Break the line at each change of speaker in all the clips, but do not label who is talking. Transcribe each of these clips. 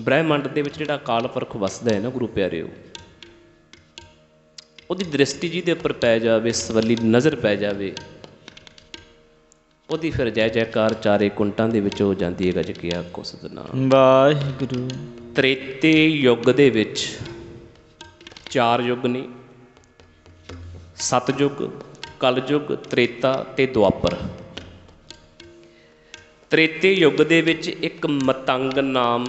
ਬ੍ਰਹਿਮੰਡ ਦੇ ਵਿੱਚ ਜਿਹੜਾ ਅਕਾਲ ਪੁਰਖ ਵਸਦਾ ਹੈ ਨਾ ਗੁਰੂ ਪਿਆਰਿਓ ਉਹਦੀ ਦ੍ਰਿਸ਼ਟੀ ਜੀ ਦੇ ਉੱਪਰ ਪੈ ਜਾਵੇ ਸਵੱਲੀ ਨਜ਼ਰ ਪੈ ਜਾਵੇ ਉਹਦੀ ਫਿਰ ਜੈ ਜੈਕਾਰ ਚਾਰੇ ਕੁੰਟਾਂ ਦੇ ਵਿੱਚ ਹੋ ਜਾਂਦੀ ਹੈ ਗੱਜ ਕੇ ਸਤਨਾਮ।
ਵਾਹਿਗੁਰੂ।
ਤ੍ਰੇਤੇ ਯੁੱਗ ਦੇ ਵਿੱਚ ਚਾਰ ਯੁੱਗ ਨੇ ਸਤਯੁੱਗ ਕਲਯੁੱਗ ਤ੍ਰੇਤਾ ਤੇ ਦੁਆਪਰ। ਤ੍ਰੇਤੇ ਯੁੱਗ ਦੇ ਵਿੱਚ ਇੱਕ ਮਤੰਗ ਨਾਮ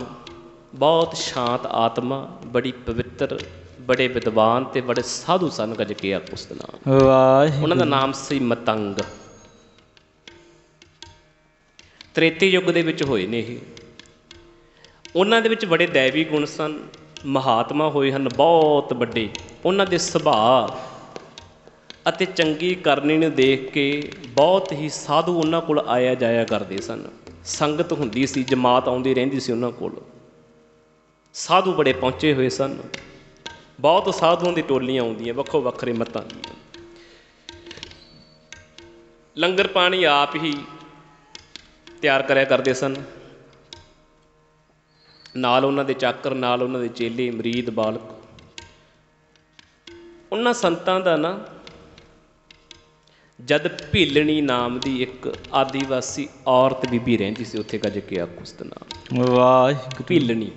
ਬਹੁਤ ਸ਼ਾਂਤ ਆਤਮਾ ਬੜੀ ਪਵਿੱਤਰ ਬੜੇ ਵਿਦਵਾਨ ਤੇ ਬੜੇ ਸਾਧੂ ਸਨ ਗੱਜ ਕੇ ਆਖੋ ਸਤਨਾਮ
ਵਾਹਿਗੁਰੂ।
ਉਹਨਾਂ ਦਾ ਨਾਮ ਸੀ ਮਤੰਗ। ਤ੍ਰੇਤੇ ਯੁੱਗ ਦੇ ਵਿੱਚ ਹੋਏ ਨੇ ਇਹ। ਉਹਨਾਂ ਦੇ ਵਿੱਚ ਬੜੇ ਦੈਵੀ ਗੁਣ ਸਨ ਮਹਾਤਮਾ ਹੋਏ ਹਨ ਬਹੁਤ ਵੱਡੇ। ਉਹਨਾਂ ਦੇ ਸੁਭਾਅ ਅਤੇ ਚੰਗੀ ਕਰਨੀ ਨੂੰ ਦੇਖ ਕੇ ਬਹੁਤ ਹੀ ਸਾਧੂ ਉਹਨਾਂ ਕੋਲ ਆਇਆ ਜਾਇਆ ਕਰਦੇ ਸਨ। ਸੰਗਤ ਹੁੰਦੀ ਸੀ ਜਮਾਤ ਆਉਂਦੀ ਰਹਿੰਦੀ ਸੀ ਉਹਨਾਂ ਕੋਲ। ਸਾਧੂ ਬੜੇ ਪਹੁੰਚੇ ਹੋਏ ਸਨ। ਬਹੁਤ ਸਾਧੂਆਂ ਦੀ ਟੋਲੀਆਂ ਆਉਂਦੀਆਂ ਵੱਖੋ ਵੱਖਰੇ ਮਤਾਂ ਦੀਆਂ। ਲੰਗਰ ਪਾਣੀ ਆਪ ਹੀ ਤਿਆਰ ਕਰਿਆ ਕਰਦੇ ਸਨ। ਨਾਲ ਉਹਨਾਂ ਦੇ ਚਾਕਰ ਨਾਲ ਉਹਨਾਂ ਦੇ ਚੇਲੇ ਮਰੀਦ ਬਾਲਕ। ਉਹਨਾਂ ਸੰਤਾਂ ਦਾ ਨਾ ਜਦ ਭੀਲਣੀ ਨਾਮ ਦੀ ਇੱਕ ਆਦੀਵਾਸੀ ਔਰਤ ਬੀਬੀ ਰਹਿੰਦੀ ਸੀ ਉੱਥੇ ਗੱਜ ਕੇ ਆਖੁਸ ਦਾ ਨਾਮ।
ਵਾਹਿਗੁਰੂ।
ਭੀਲਣੀ।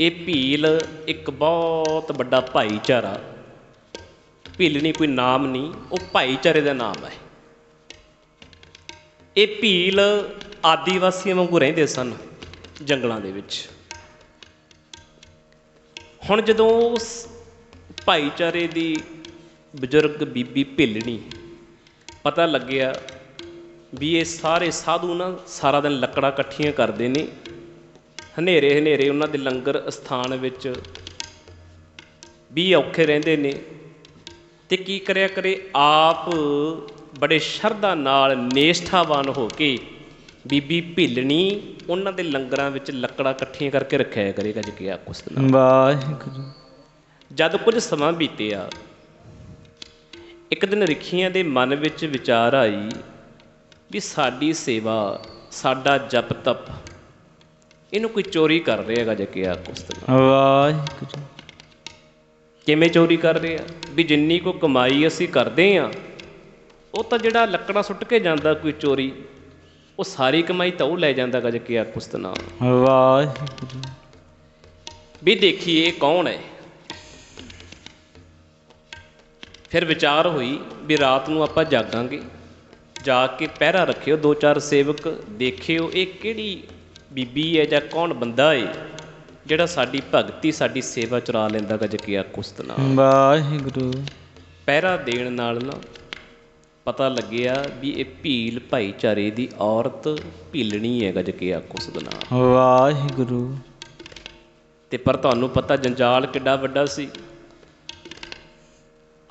ਇਹ ਭੀਲ ਇੱਕ ਬਹੁਤ ਵੱਡਾ ਭਾਈਚਾਰਾ। ਭੀਲਣੀ ਕੋਈ ਨਾਮ ਨਹੀਂ, ਉਹ ਭਾਈਚਾਰੇ ਦਾ ਨਾਮ ਹੈ। ਇਹ ਭੀਲ ਆਦੀਵਾਸੀਆਂ ਵਾਂਗੂ ਰਹਿੰਦੇ ਸਨ ਜੰਗਲਾਂ ਦੇ ਵਿੱਚ। ਹੁਣ ਜਦੋਂ ਉਸ ਭਾਈਚਾਰੇ ਦੀ ਬਜ਼ੁਰਗ ਬੀਬੀ ਭਿੱਲਣੀ ਪਤਾ ਲੱਗਿਆ ਵੀ ਇਹ ਸਾਰੇ ਸਾਧੂ ਨਾ ਸਾਰਾ ਦਿਨ ਲੱਕੜਾਂ ਇਕੱਠੀਆਂ ਕਰਦੇ ਨੇ ਹਨੇਰੇ ਹਨੇਰੇ ਉਹਨਾਂ ਦੇ ਲੰਗਰ ਸਥਾਨ ਵਿੱਚ ਵੀ ਔਖੇ ਰਹਿੰਦੇ ਨੇ ਤੇ ਕੀ ਕਰਿਆ ਕਰੇ ਆਪ ਬੜੇ ਸ਼ਰਧਾ ਨਾਲ ਨੇਸ਼ਠਾਵਾਨ ਹੋ ਕੇ ਬੀਬੀ ਭਿੱਲਣੀ ਉਹਨਾਂ ਦੇ ਲੰਗਰਾਂ ਵਿੱਚ ਲੱਕੜਾਂ ਇਕੱਠੀਆਂ ਕਰਕੇ ਰੱਖਿਆ ਕਰੇਗਾ ਜੀ ਕਿ ਆ ਕੁਛ ਦਿਨ
ਵਾਹਿਗੁਰੂ।
ਜਦ ਕੁਝ ਸਮਾਂ ਬੀਤਿਆ ਇੱਕ ਦਿਨ ਰਿਖੀਆਂ ਦੇ ਮਨ ਵਿੱਚ ਵਿਚਾਰ ਆਈ ਵੀ ਸਾਡੀ ਸੇਵਾ ਸਾਡਾ ਜਪ ਤਪ ਇਹਨੂੰ ਕੋਈ ਚੋਰੀ ਕਰ ਰਿਹਾ ਹੈਗਾ ਜੇ ਕਿ ਆ ਕੁਛ ਦਿਨ
ਵਾਹਿਗੁਰੂ।
ਕਿਵੇਂ ਚੋਰੀ ਕਰ ਰਹੇ? ਆ ਵੀ ਜਿੰਨੀ ਕੋ ਕਮਾਈ ਅਸੀਂ ਕਰਦੇ ਆ ਉਹ ਤਾਂ ਜਿਹੜਾ ਲੱਕੜਾਂ ਸੁੱਟ ਕੇ ਜਾਂਦਾ ਕੋਈ ਚੋਰੀ ਉਹ ਸਾਰੀ ਕਮਾਈ ਤਾਂ ਉਹ ਲੈ ਜਾਂਦਾ ਗਾ ਜੇ ਕਿ ਆ ਕੁਛ ਦਿਨ
ਵਾਹਿਗੁਰੂ।
ਵੀ ਦੇਖੀਏ ਕੌਣ ਹੈ। ਫਿਰ ਵਿਚਾਰ ਹੋਈ ਵੀ ਰਾਤ ਨੂੰ ਆਪਾਂ ਜਾਗਾਂਗੇ। ਜਾ ਕੇ ਪਹਿਰਾ ਰੱਖਿਓ ਦੋ ਚਾਰ ਸੇਵਕ ਦੇਖਿਓ ਇਹ ਕਿਹੜੀ ਬੀਬੀ ਹੈ ਜਾਂ ਕੌਣ ਬੰਦਾ ਹੈ ਜਿਹੜਾ ਸਾਡੀ ਭਗਤੀ ਸਾਡੀ ਸੇਵਾ ਚੁਰਾ ਲੈਂਦਾ ਗਾ ਜਕਿਆ ਕੁਸਤ ਨਾਲ
ਵਾਹਿਗੁਰੂ।
ਪਹਿਰਾ ਦੇਣ ਨਾਲ ਨਾ ਪਤਾ ਲੱਗਿਆ ਵੀ ਇਹ ਭੀਲ ਭਾਈਚਾਰੇ ਦੀ ਔਰਤ ਭੀਲਣੀ ਹੈ ਗਜਕਿਆ ਕੁਸਤ ਨਾਲ
ਵਾਹਿਗੁਰੂ।
ਤੇ ਪਰ ਤੁਹਾਨੂੰ ਪਤਾ ਜੰਜਾਲ ਕਿੱਡਾ ਵੱਡਾ ਸੀ।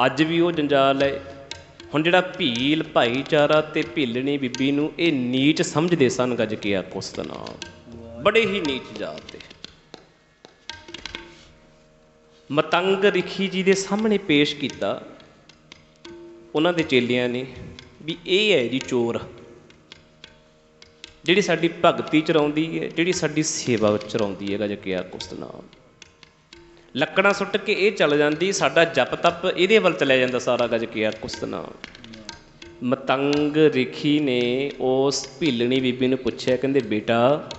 ਅੱਜ ਵੀ ਉਹ ਜੰਜਾਲ ਹੈ। ਹੁਣ ਜਿਹੜਾ ਭੀਲ ਭਾਈਚਾਰਾ ਤੇ ਭੀਲਣੀ ਬੀਬੀ ਨੂੰ ਇਹ ਨੀਚ ਸਮਝਦੇ ਸਨ ਗੱਜ ਕੇ ਆ ਕੁਸ ਬੜੇ ਹੀ ਨੀਚ ਜਾਤ ਦੇ ਮਤੰਗ ਰਿਖੀ ਜੀ ਦੇ ਸਾਹਮਣੇ ਪੇਸ਼ ਕੀਤਾ। ਉਹਨਾਂ ਦੇ ਚੇਲਿਆਂ ਨੇ ਵੀ ਇਹ ਹੈ ਜੀ ਚੋਰ। ਜਿਹੜੀ ਸਾਡੀ ਭਗਤੀ ਚ ਚਰਾਉਂਦੀ ਹੈ, ਜਿਹੜੀ ਸਾਡੀ ਸੇਵਾ ਵਿੱਚ ਚਰਾਉਂਦੀ ਹੈ, ਗੱਜ ਕੇ ਆ ਕੁਸ ਲੱਕੜਾਂ ਸੁੱਟ ਕੇ ਇਹ ਚੱਲ ਜਾਂਦੀ, ਸਾਡਾ ਜਪ ਤਪ ਇਹਦੇ ਵੱਲ ਚਲਿਆ ਜਾਂਦਾ ਸਾਰਾ ਗੱਜ ਕੇ ਆ ਕੁਸਤਨਾ ਮਤੰਗ ਰਿਖੀ ਨੇ ਉਸ ਭੀਲਣੀ ਬੀਬੀ ਨੂੰ ਪੁੱਛਿਆ, ਕਹਿੰਦੇ, ਬੇਟਾ,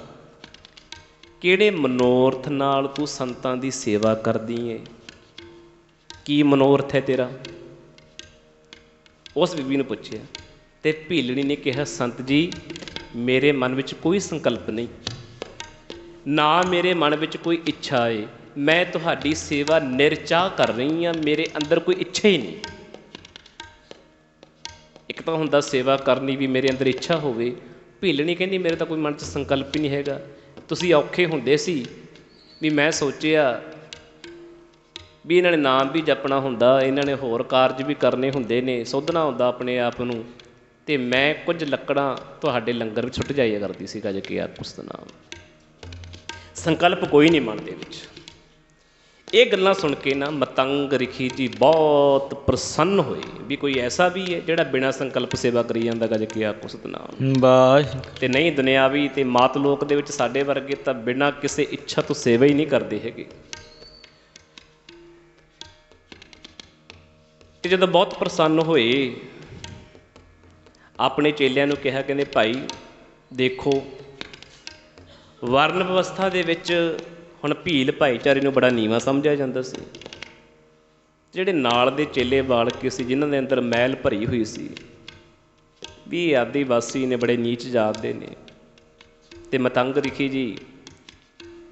ਕਿਹੜੇ ਮਨੋਰਥ ਨਾਲ ਤੂੰ ਸੰਤਾਂ ਦੀ ਸੇਵਾ ਕਰਦੀ ਏ? ਕੀ ਮਨੋਰਥ ਹੈ ਤੇਰਾ? ਉਸ ਬੀਬੀ ਨੂੰ ਪੁੱਛਿਆ, ਤੇ ਭੀਲਣੀ ਨੇ ਕਿਹਾ, ਸੰਤ ਜੀ, ਮੇਰੇ ਮਨ ਵਿੱਚ ਕੋਈ ਸੰਕਲਪ ਨਹੀਂ। ਨਾ ਮੇਰੇ ਮਨ ਵਿੱਚ ਕੋਈ ਇੱਛਾ ਏ। ਮੈਂ ਤੁਹਾਡੀ ਸੇਵਾ ਨਿਰਚਾਹ ਕਰ ਰਹੀ ਹਾਂ, ਮੇਰੇ ਅੰਦਰ ਕੋਈ ਇੱਛਾ ਹੀ ਨਹੀਂ। ਇੱਕ ਤਾਂ ਹੁੰਦਾ ਸੇਵਾ ਕਰਨੀ ਵੀ ਮੇਰੇ ਅੰਦਰ ਇੱਛਾ ਹੋਵੇ, ਭੀਲਣੀ ਕਹਿੰਦੀ ਮੇਰੇ ਤਾਂ ਕੋਈ ਮਨ 'ਚ ਸੰਕਲਪ ਹੀ ਨਹੀਂ ਹੈਗਾ। ਤੁਸੀਂ ਔਖੇ ਹੁੰਦੇ ਸੀ ਵੀ ਮੈਂ ਸੋਚਿਆ ਵੀ ਇਹਨਾਂ ਨੇ ਨਾਮ ਵੀ ਜਪਣਾ ਹੁੰਦਾ, ਇਹਨਾਂ ਨੇ ਹੋਰ ਕਾਰਜ ਵੀ ਕਰਨੇ ਹੁੰਦੇ ਨੇ, ਸੋਧਣਾ ਹੁੰਦਾ ਆਪਣੇ ਆਪ ਨੂੰ, ਤੇ ਮੈਂ ਕੁਝ ਲੱਕੜਾਂ ਤੁਹਾਡੇ ਲੰਗਰ ਵਿੱਚ ਛੁੱਟ ਜਾਇਆ ਕਰਦੀ ਸੀ, ਗੱਜ ਕੇ ਆ ਕੁਛ ਦਾ ਨਾਮ। ਸੰਕਲਪ ਕੋਈ ਨਹੀਂ ਮਨ ਦੇ ਵਿੱਚ। ਇਹ ਗੱਲਾਂ ਸੁਣ ਕੇ ਨਾ ਮਤੰਗ ਰਿਖੀ ਜੀ ਬਹੁਤ ਪ੍ਰਸੰਨ ਹੋਏ ਵੀ ਕੋਈ ਐਸਾ ਵੀ ਹੈ ਜਿਹੜਾ ਬਿਨਾਂ ਸੰਕਲਪ ਸੇਵਾ ਕਰੀ ਜਾਂਦਾ ਗੱਜ ਕੇ ਆਖੋ ਸਤਨਾਮ।
ਵਾਹਿਗੁਰੂ
ਤੇ ਨਹੀਂ ਦੁਨਿਆਵੀ ਤੇ ਮਾਤ ਲੋਕ ਦੇ ਵਿੱਚ ਸਾਡੇ ਵਰਗੇ ਤਾਂ ਬਿਨਾਂ ਕਿਸੇ ਇੱਛਾ ਤੋਂ ਸੇਵਾ ਹੀ ਨਹੀਂ ਕਰਦੇ ਹੈਗੇ। ਤੇ ਜਦੋਂ ਬਹੁਤ ਪ੍ਰਸੰਨ ਹੋਏ ਆਪਣੇ ਚੇਲਿਆਂ ਨੂੰ ਕਿਹਾ ਕਹਿੰਦੇ ਭਾਈ ਦੇਖੋ ਵਰਨ ਵਿਵਸਥਾ ਦੇ ਵਿੱਚ ਹੁਣ ਭੀਲ ਭਾਈਚਾਰੇ ਨੂੰ ਬੜਾ ਨੀਵਾ ਸਮਝਿਆ ਜਾਂਦਾ ਸੀ। ਜਿਹੜੇ ਨਾਲ ਦੇ ਚੇਲੇ ਬਾਲਕੇ ਸੀ ਜਿਨ੍ਹਾਂ ਦੇ ਅੰਦਰ ਮੈਲ ਭਰੀ ਹੋਈ ਸੀ ਵੀ ਆਦੀਵਾਸੀ ਨੇ ਬੜੇ ਨੀਚ ਜਾਤ ਦੇ ਨੇ। ਤੇ ਮਤੰਗ ਰਿਖੀ ਜੀ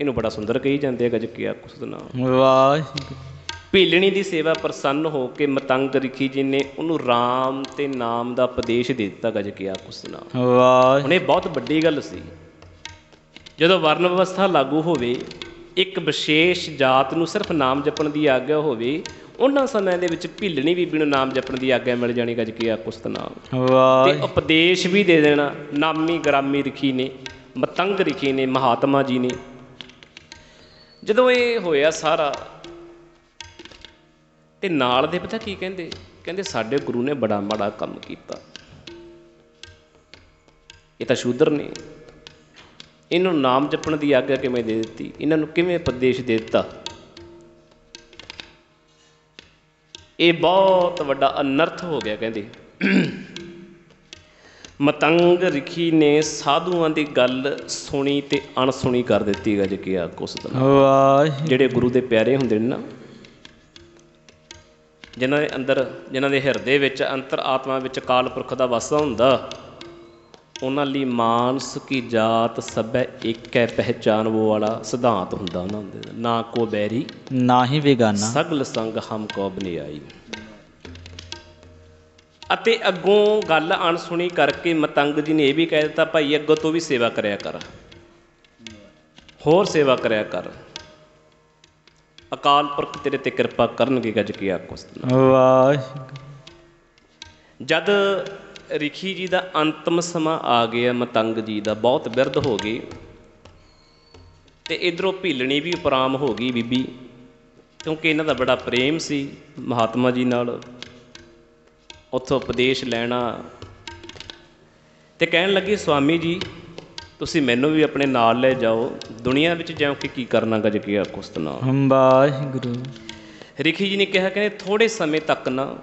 ਇਹਨੂੰ ਬੜਾ ਸੁੰਦਰ ਕਹੀ ਜਾਂਦੇ ਆ ਗਜਕਿਆ ਨਾਮ
ਵਾਹਿਗੁਰੂ।
ਭੀਲਣੀ ਦੀ ਸੇਵਾ ਪ੍ਰਸੰਨ ਹੋ ਕੇ ਮਤੰਗ ਰਿਖੀ ਜੀ ਨੇ ਉਹਨੂੰ RAM ਤੇ ਨਾਮ ਦਾ ਉਪਦੇਸ਼ ਦੇ ਦਿੱਤਾ ਗਜਕਿਆ ਨਾਮ
ਵਾਹਿਗੁਰੂ।
ਹੁਣ ਇਹ ਬਹੁਤ ਵੱਡੀ ਗੱਲ ਸੀ। ਜਦੋਂ ਵਰਨ ਵਿਵਸਥਾ ਲਾਗੂ ਹੋਵੇ ਇੱਕ ਵਿਸ਼ੇਸ਼ ਜਾਤ ਨੂੰ ਸਿਰਫ ਨਾਮ ਜਪਣ ਦੀ ਆਗਿਆ ਹੋਵੇ ਉਹਨਾਂ ਸਮਿਆਂ ਦੇ ਵਿੱਚ ਭਿੱਲਣੀ ਬੀਬੀ ਨੂੰ ਨਾਮ ਜਪਣ ਦੀ ਆਗਿਆ ਮਿਲ ਜਾਣੀ ਗੱਜ ਕੀ ਆਕੁਸਤ ਨਾਮ। ਤੇ
ਵਾਹਿਗੁਰੂ
ਉਪਦੇਸ਼ ਵੀ ਦੇ ਦੇਣਾ ਨਾਮੀ ਗ੍ਰਾਮੀ ਰਖੀ ਨੇ ਮਤੰਗ ਰਖੀ ਨੇ ਮਹਾਤਮਾ ਜੀ ਨੇ। ਜਦੋਂ ਇਹ ਹੋਇਆ ਸਾਰਾ ਤੇ ਨਾਲ ਦੇ ਪਤਾ ਕੀ ਕਹਿੰਦੇ? ਕਹਿੰਦੇ ਸਾਡੇ ਗੁਰੂ ਨੇ ਬੜਾ ਮਾੜਾ ਕੰਮ ਕੀਤਾ। ਇਹ ਤਾਂ ਸ਼ੂਦਰ ਨੇ। ਇਹਨੂੰ ਨਾਮ ਜਪਣ ਦੀ ਆਗਿਆ ਕਿਵੇਂ ਦੇ ਦਿੱਤੀ? ਇਹਨਾਂ ਨੂੰ ਕਿਵੇਂ ਉਪਦੇਸ਼ ਦੇ ਦਿੱਤਾ? ਇਹ ਬਹੁਤ ਵੱਡਾ ਅਨਰਥ ਹੋ ਗਿਆ ਕਹਿੰਦੇ। ਮਤੰਗ ਰਿਖੀ ਨੇ ਸਾਧੂਆਂ ਦੀ ਗੱਲ ਸੁਣੀ ਤੇ ਅਣਸੁਣੀ ਕਰ ਦਿੱਤੀ ਗੱਜ ਕੇ ਆ ਕੁਸ
ਵਾਹਿਗੁਰੂ।
ਜਿਹੜੇ ਗੁਰੂ ਦੇ ਪਿਆਰੇ ਹੁੰਦੇ ਨੇ ਨਾ ਜਿਨ੍ਹਾਂ ਦੇ ਅੰਦਰ ਜਿਨ੍ਹਾਂ ਦੇ ਹਿਰਦੇ ਵਿੱਚ ਅੰਤਰ ਆਤਮਾ ਵਿੱਚ ਕਾਲ ਪੁਰਖ ਦਾ ਵਾਸਾ ਹੁੰਦਾ ਉਹਨਾਂ ਲਈ ਮਾਨਸ ਕੀ ਜਾਤ ਸਭੈ ਇੱਕ ਹੈ ਪਹਿਚਾਨ ਉਹ ਵਾਲਾ ਸਿਧਾਂਤ ਹੁੰਦਾ ਉਹਨਾਂ ਦੇ ਨਾ ਕੋ ਬੈਰੀ
ਨਾ ਹੀ ਬੇਗਾਨਾ।
ਸਗਲ ਸੰਗ ਹਮ ਕੋ ਬਨਿਆਈ। ਅਤੇ ਅੱਗੋਂ ਗੱਲ ਅਣਸੁਣੀ ਕਰਕੇ ਮਤੰਗ ਜੀ ਨੇ ਇਹ ਵੀ ਕਹਿ ਦਿੱਤਾ ਭਾਈ ਅੱਗੋਂ ਤੋਂ ਵੀ ਸੇਵਾ ਕਰਿਆ ਕਰ। ਹੋਰ ਸੇਵਾ ਕਰਿਆ ਕਰ। ਅਕਾਲ ਪੁਰਖ ਤੇਰੇ ਤੇ ਕਿਰਪਾ ਕਰਨਗੇ ਗੱਜ ਕੇ ਆਖੋ ਸਤਿਨਾਮ।
ਵਾਹਿਗੁਰੂ।
ਜਦ ਰਿਖੀ ਜੀ ਦਾ ਅੰਤਮ ਸਮਾਂ ਆ ਗਿਆ ਮਤੰਗ ਜੀ ਦਾ। ਬਹੁਤ ਬਿਰਧ ਹੋ ਗਏ ਤੇ ਇਧਰੋਂ ਭੀਲਣੀ ਵੀ ਉਪਰਾਮ ਹੋ ਗਈ ਬੀਬੀ ਕਿਉਂਕਿ ਇਹਨਾਂ ਦਾ ਬੜਾ ਪ੍ਰੇਮ ਸੀ ਮਹਾਤਮਾ ਜੀ ਨਾਲ। ਉੱਥੋਂ ਉਪਦੇਸ਼ ਲੈਣਾ। ਤੇ ਕਹਿਣ ਲੱਗੀ ਸਵਾਮੀ ਜੀ ਤੁਸੀਂ ਮੈਨੂੰ ਵੀ ਆਪਣੇ ਨਾਲ ਲੈ ਜਾਓ। ਦੁਨੀਆ ਵਿੱਚ ਜਿਉਂ ਕਿ ਕੀ ਕਰਨਾ ਗੱਜ ਕੇ ਆਖੋ ਸਤਿਨਾਮ
ਵਾਹਿਗੁਰੂ।
ਰਿਖੀ ਜੀ ਨੇ ਕਿਹਾ ਕਹਿੰਦੇ ਥੋੜੇ ਸਮੇਂ ਤੱਕ ਨਾ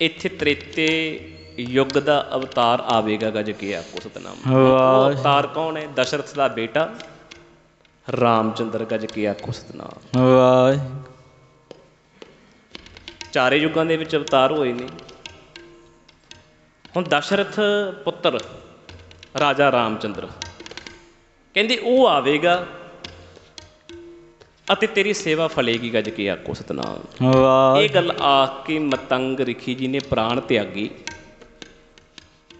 ਇੱਥੇ ਤ੍ਰੇਤੇ ਯੁੱਗ ਦਾ ਅਵਤਾਰ ਆਵੇਗਾ ਗੱਜ ਕੇ ਆਖੋ ਸਤਨਾਮ। ਉਹ ਅਵਤਾਰ ਕੌਣ ਹੈ? ਦਸ਼ਰਥ ਦਾ ਬੇਟਾ ਰਾਮਚੰਦਰ ਗੱਜ ਕੇ ਆਖੋ ਸਤਨਾਮ।
ਵਾਹਿਗੁਰੂ।
ਚਾਰੇ ਯੁੱਗਾਂ ਦੇ ਵਿੱਚ ਅਵਤਾਰ ਹੋਏ ਨੇ। ਹੁਣ ਦਸ਼ਰਥ ਪੁੱਤਰ ਰਾਜਾ ਰਾਮਚੰਦਰ। ਕਹਿੰਦੇ ਉਹ ਆਵੇਗਾ ਅਤੇ ਤੇਰੀ ਸੇਵਾ ਫਲੇਗੀ ਗੱਜ ਕੇ ਆਖੋ ਸਤਨਾਮ। ਇਹ
ਵਾਹਿਗੁਰੂ
ਗੱਲ ਆਖ ਕੇ ਮਤੰਗ ਰਿਖੀ ਜੀ ਨੇ ਪ੍ਰਾਣ ਤਿਆਗੀ।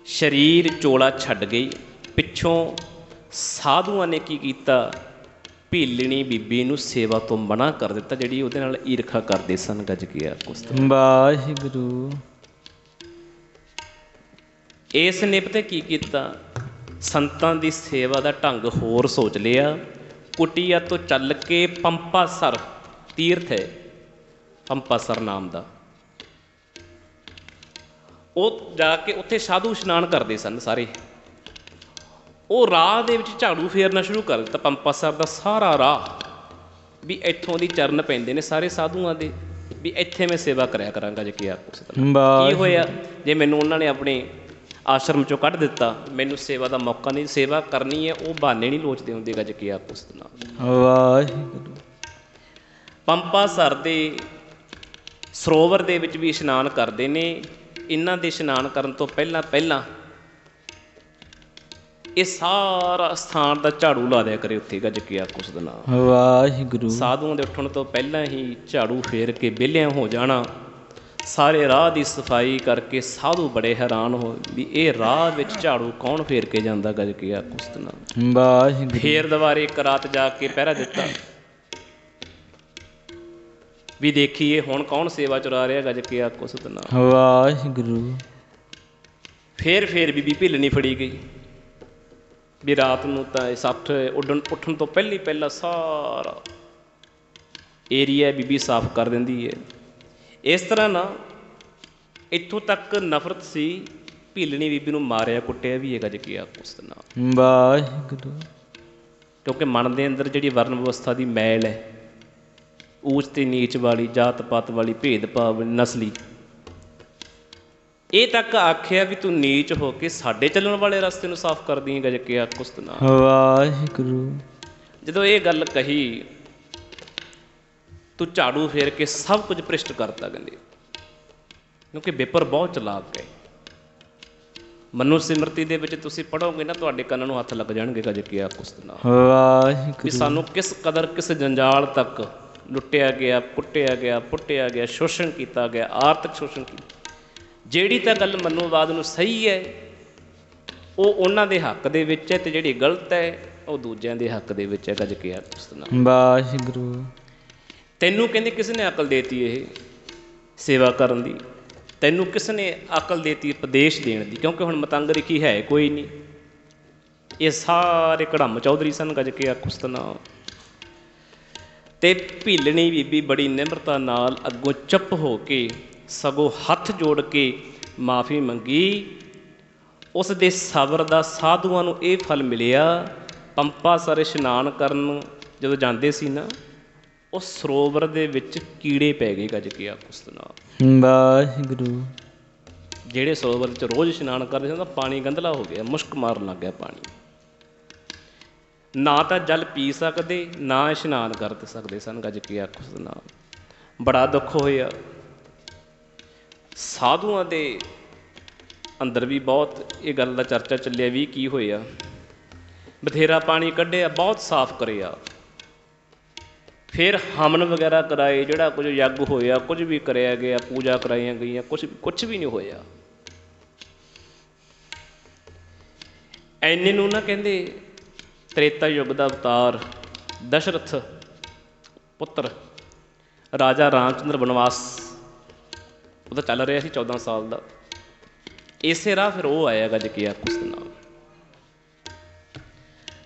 ਸਰੀਰ ਚੋਲਾ ਛੱਡ ਗਈ। ਪਿੱਛੋਂ ਸਾਧੂਆਂ ਨੇ ਕੀ ਕੀਤਾ? ਭੀਲਣੀ ਬੀਬੀ ਨੂੰ ਸੇਵਾ ਤੋਂ ਮਨਾ ਕਰ ਦਿੱਤਾ ਜਿਹੜੀ ਉਹਦੇ ਨਾਲ ਈਰਖਾ ਕਰਦੇ ਸਨ ਗੱਜ ਕੇ ਆ ਕੁਛ
ਵਾਹਿਗੁਰੂ।
ਇਸ ਨੇ ਪਤਾ ਕੀ ਕੀਤਾ? ਸੰਤਾਂ ਦੀ ਸੇਵਾ ਦਾ ਢੰਗ ਹੋਰ ਸੋਚ ਲਿਆ। ਕੁਟੀਆ ਤੋਂ ਚੱਲ ਕੇ ਪੰਪਾਸਰ ਤੀਰਥ ਹੈ। ਪੰਪਾਸਰ ਨਾਮ ਦਾ। ਉਹ ਜਾ ਕੇ ਉੱਥੇ ਸਾਧੂ ਇਸ਼ਨਾਨ ਕਰਦੇ ਸਨ ਸਾਰੇ। ਉਹ ਰਾਹ ਦੇ ਵਿੱਚ ਝਾੜੂ ਫੇਰਨਾ ਸ਼ੁਰੂ ਕਰ ਦਿੱਤਾ। ਪੰਪਾਸਰ ਦਾ ਸਾਰਾ ਰਾਹ ਵੀ ਇੱਥੋਂ ਦੀ ਚਰਨ ਪੈਂਦੇ ਨੇ ਸਾਰੇ ਸਾਧੂਆਂ ਦੇ ਵੀ ਇੱਥੇ ਮੈਂ ਸੇਵਾ ਕਰਿਆ ਕਰਾਂਗਾ ਜੇ ਕੀ ਆ ਕੁਛ ਤਰ੍ਹਾਂ। ਕੀ ਹੋਇਆ? ਜੇ ਮੈਨੂੰ ਉਹਨਾਂ ਨੇ ਆਪਣੇ ਆਸ਼ਰਮ ਚੋਂ ਕੱਢ ਦਿੱਤਾ ਮੈਨੂੰ ਸੇਵਾ ਦਾ ਮੌਕਾ ਨਹੀਂ ਸੇਵਾ ਕਰਨੀ ਹੈ ਉਹ ਬਹਾਨੇ ਨਹੀਂ ਲੋਚਦੇ ਹੁੰਦੇ ਗੱਜ ਕੇ ਆਪ ਉਸ ਨਾਲ
ਵਾਹਿਗੁਰੂ।
ਪੰਪਾ ਸਰ ਦੇ ਸਰੋਵਰ ਦੇ ਵਿੱਚ ਵੀ ਇਸ਼ਨਾਨ ਕਰਦੇ ਨੇ। ਇਹਨਾਂ ਦੇ ਇਸ਼ਨਾਨ ਕਰਨ ਤੋਂ ਪਹਿਲਾਂ ਪਹਿਲਾਂ ਇਹ ਸਾਰਾ ਸਥਾਨ ਦਾ ਝਾੜੂ ਲਾ ਦਿਆ ਕਰੇ ਉੱਥੇ ਗੱਜ ਕੇ ਆਪ ਉਸ ਦਾ ਨਾਮ
ਵਾਹਿਗੁਰੂ।
ਸਾਧੂਆਂ ਦੇ ਉੱਠਣ ਤੋਂ ਪਹਿਲਾਂ ਹੀ ਝਾੜੂ ਫੇਰ ਕੇ ਵਿਹਲਿਆਂ ਹੋ ਜਾਣਾ। ਸਾਰੇ ਰਾਹ ਦੀ ਸਫ਼ਾਈ ਕਰਕੇ ਸਾਧੂ ਬੜੇ ਹੈਰਾਨ ਹੋ ਵੀ ਇਹ ਰਾਹ ਵਿੱਚ ਝਾੜੂ ਕੌਣ ਫੇਰ ਕੇ ਜਾਂਦਾ ਗੱਜ ਕੇ ਆ ਕੁਸਤਨਾ
ਵਾਹਿਗੁਰੂ।
ਫੇਰ ਦੁਬਾਰੇ ਇੱਕ ਰਾਤ ਜਾ ਕੇ ਪਹਿਰਾ ਦਿੱਤਾ। ਵੀ ਦੇਖੀਏ ਹੁਣ ਕੌਣ ਸੇਵਾ ਚੁਰਾ ਰਿਹਾ ਗੱਜ ਕੇ ਆ ਕੁਸਤਨਾ
ਵਾਹਿਗੁਰੂ।
ਫੇਰ ਫੇਰ ਬੀਬੀ ਭਿੱਲਣੀ ਫੜੀ ਗਈ। ਵੀ ਰਾਤ ਨੂੰ ਤਾਂ ਇਹ ਸੱਠ ਉੱਡਣ ਉੱਠਣ ਤੋਂ ਪਹਿਲੀ ਪਹਿਲਾਂ ਸਾਰਾ ਏਰੀਆ ਬੀਬੀ ਸਾਫ਼ ਕਰ ਦਿੰਦੀ ਹੈ ਇਸ ਤਰ੍ਹਾਂ ਨਾ ਇੱਥੋਂ ਤੱਕ ਨਫ਼ਰਤ ਸੀ ਭੀਲਣੀ ਬੀਬੀ ਨੂੰ ਮਾਰਿਆ ਕੁੱਟਿਆ ਵੀ ਹੈਗਾ ਜੇ ਕੀ ਆ ਉਸ ਦਾ ਨਾਮ
ਵਾਹਿਗੁਰੂ।
ਕਿਉਂਕਿ ਮਨ ਦੇ ਅੰਦਰ ਜਿਹੜੀ ਵਰਨ ਵਿਵਸਥਾ ਦੀ ਮੈਲ ਹੈ ਊਚ ਤੇ ਨੀਚ ਵਾਲੀ ਜਾਤ ਪਾਤ ਵਾਲੀ ਭੇਦਭਾਵ ਨਸਲੀ। ਇਹ ਤੱਕ ਆਖਿਆ ਵੀ ਤੂੰ ਨੀਚ ਹੋ ਕੇ ਸਾਡੇ ਚੱਲਣ ਵਾਲੇ ਰਸਤੇ ਨੂੰ ਸਾਫ਼ ਕਰ ਦੇਂਗਾ ਜੇ ਕਿ ਕੁਸਤਨਾ
ਵਾਹਿਗੁਰੂ।
ਜਦੋਂ ਇਹ ਗੱਲ ਕਹੀ ਤੂੰ ਝਾੜੂ ਫੇਰ ਕੇ ਸਭ ਕੁਝ ਭ੍ਰਿਸ਼ਟ ਕਰਤਾ ਕਹਿੰਦੇ ਕਿਉਂਕਿ ਵਿਪਰ ਬਹੁਤ ਚਲਾਕ ਹੈ। ਮਨੁ ਸਿਮਰਤੀ ਦੇ ਵਿੱਚ ਤੁਸੀਂ ਪੜੋਗੇ ਨਾ ਤੁਹਾਡੇ ਕੰਨਾਂ ਨੂੰ ਹੱਥ ਲੱਗ ਜਾਣਗੇ ਕਜੇ ਕੀ ਕੁਸਤਨਾ ਵੀ
ਵਾਹਿਗੁਰੂ
ਸਾਨੂੰ ਕਿਸ ਕਦਰ ਕਿਸ ਜੰਜਾਲ ਤੱਕ ਲੁੱਟਿਆ ਗਿਆ ਕੁੱਟਿਆ ਗਿਆ ਪੁੱਟਿਆ ਗਿਆ ਸ਼ੋਸ਼ਣ ਕੀਤਾ ਗਿਆ ਆਰਥਿਕ ਸ਼ੋਸ਼ਣ ਕੀਤਾ। ਜਿਹੜੀ ਤਾਂ ਗੱਲ ਮਨੋਵਾਦ ਨੂੰ ਸਹੀ ਹੈ ਉਹ ਉਹਨਾਂ ਦੇ ਹੱਕ ਦੇ ਵਿੱਚ ਹੈ ਤੇ ਜਿਹੜੀ ਗਲਤ ਹੈ ਉਹ ਦੂਜਿਆਂ ਦੇ ਹੱਕ ਦੇ ਵਿੱਚ ਹੈ ਗੱਜ ਕੇ ਆਖਸਤਨਾ
ਵਾਹਿਗੁਰੂ।
ਤੈਨੂੰ ਕਹਿੰਦੇ ਕਿਸ ਨੇ ਅਕਲ ਦੇਤੀ ਇਹ ਸੇਵਾ ਕਰਨ ਦੀ? ਤੈਨੂੰ ਕਿਸ ਨੇ ਅਕਲ ਦੇਤੀ ਉਪਦੇਸ਼ ਦੇਣ ਦੀ? ਕਿਉਂਕਿ ਹੁਣ ਮਤੰਗ ਰਿਖੀ ਹੈ ਕੋਈ ਨਹੀਂ। ਇਹ ਸਾਰੇ ਕੜਮ ਚੌਧਰੀ ਸਨ ਗੱਜ ਕੇ ਆਖਸਤਨਾ ਤੇ ਭੀਲਣੀ ਬੀਬੀ ਬੜੀ ਨਿਮਰਤਾ ਨਾਲ ਅੱਗੋਂ ਚੁੱਪ ਹੋ ਕੇ ਸਗੋਂ ਹੱਥ ਜੋੜ ਕੇ ਮਾਫੀ ਮੰਗੀ। ਉਸ ਦੇ ਸਬਰ ਦਾ ਸਾਧੂਆਂ ਨੂੰ ਇਹ ਫਲ ਮਿਲਿਆ ਪੰਪਾ ਸਰ ਇਸ਼ਨਾਨ ਕਰਨ ਨੂੰ ਜਦੋਂ ਜਾਂਦੇ ਸੀ ਨਾ ਉਹ ਸਰੋਵਰ ਦੇ ਵਿੱਚ ਕੀੜੇ ਪੈ ਗਏ ਗੱਜ ਕੇ ਆਖਸਤਨਾ
ਵਾਹਿਗੁਰੂ।
ਜਿਹੜੇ ਸਰੋਵਰ ਵਿੱਚ ਰੋਜ਼ ਇਸ਼ਨਾਨ ਕਰਦੇ ਸੀ ਉਹਦਾ ਪਾਣੀ ਗੰਧਲਾ ਹੋ ਗਿਆ ਮੁਸ਼ਕ ਮਾਰਨ ਲੱਗ ਗਿਆ ਪਾਣੀ। ਨਾ ਤਾਂ ਜਲ ਪੀ ਸਕਦੇ, ਨਾ ਇਸ਼ਨਾਨ ਕਰ ਸਕਦੇ ਸਨ ਗੱਜ ਕੇ ਆਖੋ ਸਤਨਾਮ। ਬੜਾ ਦੁੱਖ ਹੋਇਆ। ਸਾਧੂਆਂ ਦੇ ਅੰਦਰ ਵੀ ਬਹੁਤ ਇਹ ਗੱਲ ਦਾ ਚਰਚਾ ਚੱਲਿਆ ਵੀ ਕੀ ਹੋਇਆ। ਬਥੇਰਾ ਪਾਣੀ ਕੱਢਿਆ, ਬਹੁਤ ਸਾਫ਼ ਕਰਿਆ। ਫਿਰ ਹਮਨ ਵਗੈਰਾ ਕਰਾਏ, ਜਿਹੜਾ ਕੁਝ ਯੱਗ ਹੋਇਆ, ਕੁਝ ਵੀ ਕਰਿਆ ਗਿਆ, ਪੂਜਾ ਕਰਾਈਆਂ ਗਈਆਂ, ਕੁਝ ਕੁਝ ਵੀ ਨਹੀਂ ਹੋਇਆ। ਐਨੇ ਨੂੰ ਨਾ ਕਹਿੰਦੇ ਤ੍ਰੇਤਾ ਯੁੱਗ ਦਾ ਅਵਤਾਰ, ਦਸ਼ਰਥ ਪੁੱਤਰ, ਰਾਜਾ ਰਾਮਚੰਦਰ ਬਨਵਾਸ। ਉਹਦਾ ਚੱਲ ਰਿਹਾ ਸੀ 14 ਸਾਲ ਦਾ। ਇਸੇ ਰਾਹ ਫਿਰ ਉਹ ਆਇਆ ਗੱਜ ਕੇ ਆਖੁਸ ਦੇ ਨਾਲ।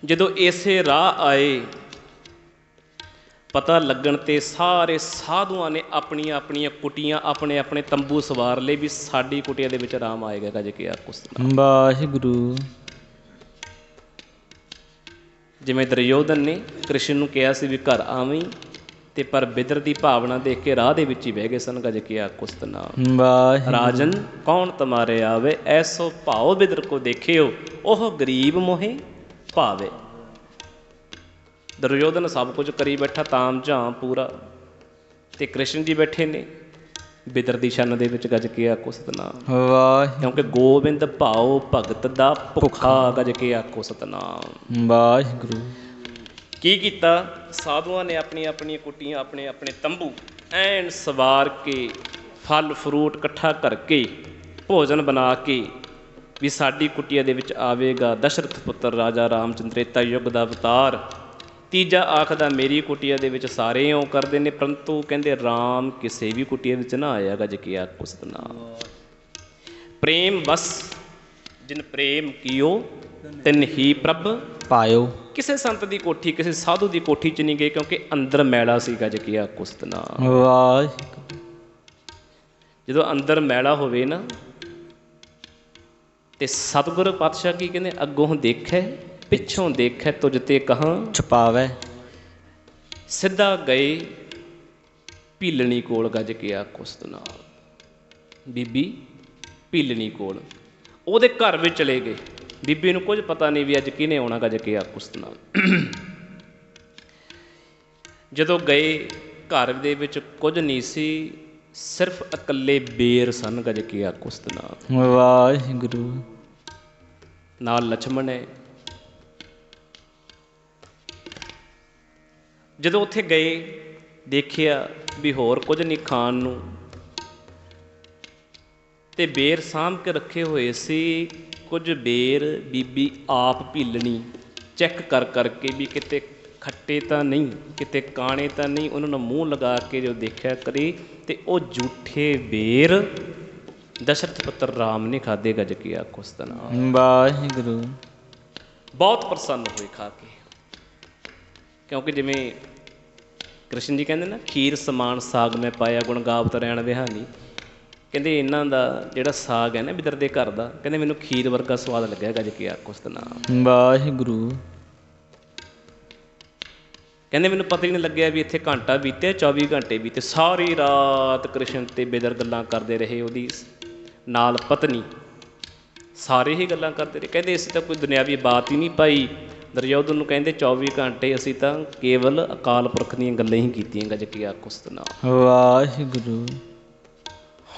ਜਦੋਂ ਇਸੇ ਰਾਹ ਆਏ, ਪਤਾ ਲੱਗਣ ਤੇ ਸਾਰੇ ਸਾਧੂਆਂ ਨੇ ਆਪਣੀਆਂ ਆਪਣੀਆਂ ਕੁਟੀਆਂ ਆਪਣੇ ਆਪਣੇ ਤੰਬੂ ਸਵਾਰ ਲਏ ਵੀ ਸਾਡੀ ਕੁਟੀਆਂ ਦੇ ਵਿੱਚ ਆਰਾਮ ਆਏਗਾ ਗੱਜ ਕੇ ਆਖੁਸ ਦੇ ਨਾਲ।
ਵਾਹਿਗੁਰੂ।
ਜਿਵੇਂ ਦੁਰਯੋਧਨ ਨੇ ਕ੍ਰਿਸ਼ਨ ਨੂੰ ਕਿਹਾ ਸੀ ਵੀ ਘਰ ਆਵੀਂ ਤੇ ਪਰ ਬਿਦਰ ਦੀ ਭਾਵਨਾ ਦੇਖ ਕੇ ਰਾਹ ਦੇ ਵਿੱਚ ਹੀ ਬਹਿ ਗਏ ਸਨ ਗਜ ਕੇ ਕੁਸਤ ਨਾਮ
ਵਾਹਿਗੁਰੂ।
ਰਾਜਨ ਕੌਣ ਤੁਮਾਰੇ ਆਵੇ? ਐਸੋ ਭਾਉ ਬਿਦਰ ਕੋ ਦੇਖਿਓ ਉਹ ਗਰੀਬ ਮੋਹੇ ਭਾਵੇ। ਦੁਰਯੋਧਨ ਸਭ ਕੁਝ ਕਰੀ ਬੈਠਾ ਤਾਮ ਝਾਮ ਪੂਰਾ। ਤੇ ਕ੍ਰਿਸ਼ਨ ਜੀ ਬੈਠੇ ਨੇ। ਬਿਦਰ ਦੀ ਸ਼ਨ ਦੇ ਵਿੱਚ ਗਜ ਕੇ ਕੁਸਤ ਨਾਮ
ਵਾਹਿ
ਕਿਉਂਕਿ ਗੋਬਿੰਦ ਭਾਉ ਭਗਤ ਦਾ ਭੁੱਖਾ ਗਜ ਕੇ ਆਖੋ ਸਤਨਾਮ।
ਵਾਹਿਗੁਰੂ।
ਕੀ ਕੀਤਾ? ਸਾਧੂਆਂ ਨੇ ਆਪਣੀਆਂ ਆਪਣੀਆਂ ਕੁੱਟੀਆਂ ਆਪਣੇ ਆਪਣੇ ਤੰਬੂ ਐਨ ਸਵਾਰ ਕੇ ਫਲ ਫਰੂਟ ਇਕੱਠਾ ਕਰਕੇ ਭੋਜਨ ਬਣਾ ਕੇ ਵੀ ਸਾਡੀ ਕੁਟੀਆ ਦੇ ਵਿੱਚ ਆਵੇਗਾ ਦਸ਼ਰਥ ਪੁੱਤਰ ਰਾਜਾ ਰਾਮਚੰਦਰੇਤਾ ਯੁੱਗ ਦਾ ਅਵਤਾਰ। ਤੀਜਾ ਆਖਦਾ ਮੇਰੀ ਕੁਟੀਆ ਦੇ ਵਿੱਚ ਸਾਰੇ ਇਉਂ ਕਰਦੇ ਨੇ ਪਰੰਤੂ ਕਹਿੰਦੇ RAM ਕਿਸੇ ਵੀ ਕੁਟੀਆ ਵਿੱਚ ਨਾ ਆਇਆ ਗੱਜ ਕੀ ਆਖ ਨਾਮ ਪ੍ਰੇਮ ਬਸ ਜਿਨ ਪ੍ਰੇਮ ਕੀਓ ਤਿਨ ਹੀ ਪ੍ਰਭ
ਪਾਇਓ।
ਕਿਸੇ ਸੰਤ ਦੀ ਕੋਠੀ ਕਿਸੇ ਸਾਧੂ ਦੀ ਕੋਠੀ 'ਚ ਨਹੀਂ ਗਏ ਕਿਉਂਕਿ ਅੰਦਰ ਮੈਲਾ ਸੀ ਗੱਜ ਕੀਆ ਕੁਸਤਨਾ
ਵਾਹਿਗੁਰੂ।
ਜਦੋਂ ਅੰਦਰ ਮੈਲਾ ਹੋਵੇ ਨਾ ਤੇ ਸਤਿਗੁਰ ਪਾਤਸ਼ਾਹ ਕੀ ਕਹਿੰਦੇ ਅੱਗੋਂ ਦੇਖੈ ਪਿੱਛੋਂ ਦੇਖੈ ਤੁਝ ਤੇ ਕਹਾਂ
ਛਪਾਵੇ।
ਸਿੱਧਾ ਗਏ ਪੀਲਣੀ ਕੋਲ ਗੱਜ ਗਿਆ ਕੁਸਤ ਨਾਲ। ਬੀਬੀ ਪੀਲਣੀ ਕੋਲ। ਉਹਦੇ ਘਰ ਵਿੱਚ ਚਲੇ ਗਏ। ਬੀਬੀ ਨੂੰ ਕੁਝ ਪਤਾ ਨਹੀਂ ਵੀ ਅੱਜ ਕਿਹਨੇ ਆਉਣਾ ਗੱਜ ਗਿਆ ਕੁਸਤ ਨਾਲ। ਜਦੋਂ ਗਏ ਘਰ ਦੇ ਵਿੱਚ ਕੁਝ ਨਹੀਂ ਸੀ ਸਿਰਫ ਇਕੱਲੇ ਬੇਰ ਸਨ ਗੱਜ ਗਿਆ ਕੁਸਤ ਨਾਲ।
ਵਾਹਿਗੁਰੂ।
ਨਾਲ ਲక్ష్మణ ਹੈ। ਜਦੋਂ ਉੱਥੇ ਗਏ ਦੇਖਿਆ ਵੀ ਹੋਰ ਕੁਝ ਨਹੀਂ ਖਾਣ ਨੂੰ। ਤੇ ਬੇਰ ਸਾਂਭ ਕੇ ਰੱਖੇ ਹੋਏ ਸੀ ਕੁਝ ਬੇਰ ਬੀਬੀ ਆਪ ਭੀਲਣੀ। ਚੈੱਕ ਕਰ ਕਰਕੇ ਵੀ ਕਿਤੇ ਖੱਟੇ ਤਾਂ ਨਹੀਂ ਕਿਤੇ ਕਾਣੇ ਤਾਂ ਨਹੀਂ ਉਹਨਾਂ ਨੂੰ ਮੂੰਹ ਲਗਾ ਕੇ ਜੋ ਦੇਖਿਆ ਕਰੀ ਤੇ ਉਹ ਝੂਠੇ ਬੇਰ ਦਸ਼ਰਥ ਪੁੱਤਰ ਰਾਮ ਨੇ ਖਾਦੇ ਗਜ ਕੀ ਆਖੁਸ ਦਾ ਨਾਮ।
ਵਾਹਿਗੁਰੂ।
ਬਹੁਤ ਪ੍ਰਸੰਨ ਹੋਏ ਖਾ ਕੇ। ਕਿਉਂਕਿ ਜਿਵੇਂ ਕ੍ਰਿਸ਼ਨ ਜੀ ਕਹਿੰਦੇ ਨਾ ਖੀਰ ਸਮਾਨ ਸਾਗ ਮੈਂ ਪਾਇਆ ਗੁਣ ਗਾਵਤ ਰਹਿਣ ਵਿਹਾਨੀ ਕਹਿੰਦੇ ਇਹਨਾਂ ਦਾ ਜਿਹੜਾ ਸਾਗ ਹੈ ਨਾ ਬਿਦਰ ਦੇ ਘਰ ਦਾ ਕਹਿੰਦੇ ਮੈਨੂੰ ਖੀਰ ਵਰਗਾ ਸਵਾਦ ਲੱਗਿਆ ਗੱਜ ਕੇ ਆਖੋ ਸਤਨਾਮ
ਵਾਹਿਗੁਰੂ।
ਕਹਿੰਦੇ ਮੈਨੂੰ ਪਤਾ ਹੀ ਨਹੀਂ ਲੱਗਿਆ ਵੀ ਇੱਥੇ ਘੰਟਾ ਬੀਤਿਆ 24 ਘੰਟੇ ਬੀਤੇ। ਸਾਰੀ ਰਾਤ ਕ੍ਰਿਸ਼ਨ ਤੇ ਬਿਦਰ ਗੱਲਾਂ ਕਰਦੇ ਰਹੇ ਉਹਦੀ ਨਾਲ ਪਤਨੀ ਸਾਰੇ ਹੀ ਗੱਲਾਂ ਕਰਦੇ ਰਹੇ। ਕਹਿੰਦੇ ਅਸੀਂ ਤਾਂ ਕੋਈ ਦੁਨਿਆਵੀ ਬਾਤ ਹੀ ਨਹੀਂ ਪਾਈ। ਦਰਯੋਧਨ ਨੂੰ ਕਹਿੰਦੇ 24 ਘੰਟੇ ਅਸੀਂ ਤਾਂ ਕੇਵਲ ਅਕਾਲ ਪੁਰਖ ਦੀਆਂ ਗੱਲਾਂ ਹੀ ਕੀਤੀਆਂ ਗੱਜ ਕੇ ਆਖੋ ਸਤਨਾਮ।
ਵਾਹਿਗੁਰੂ।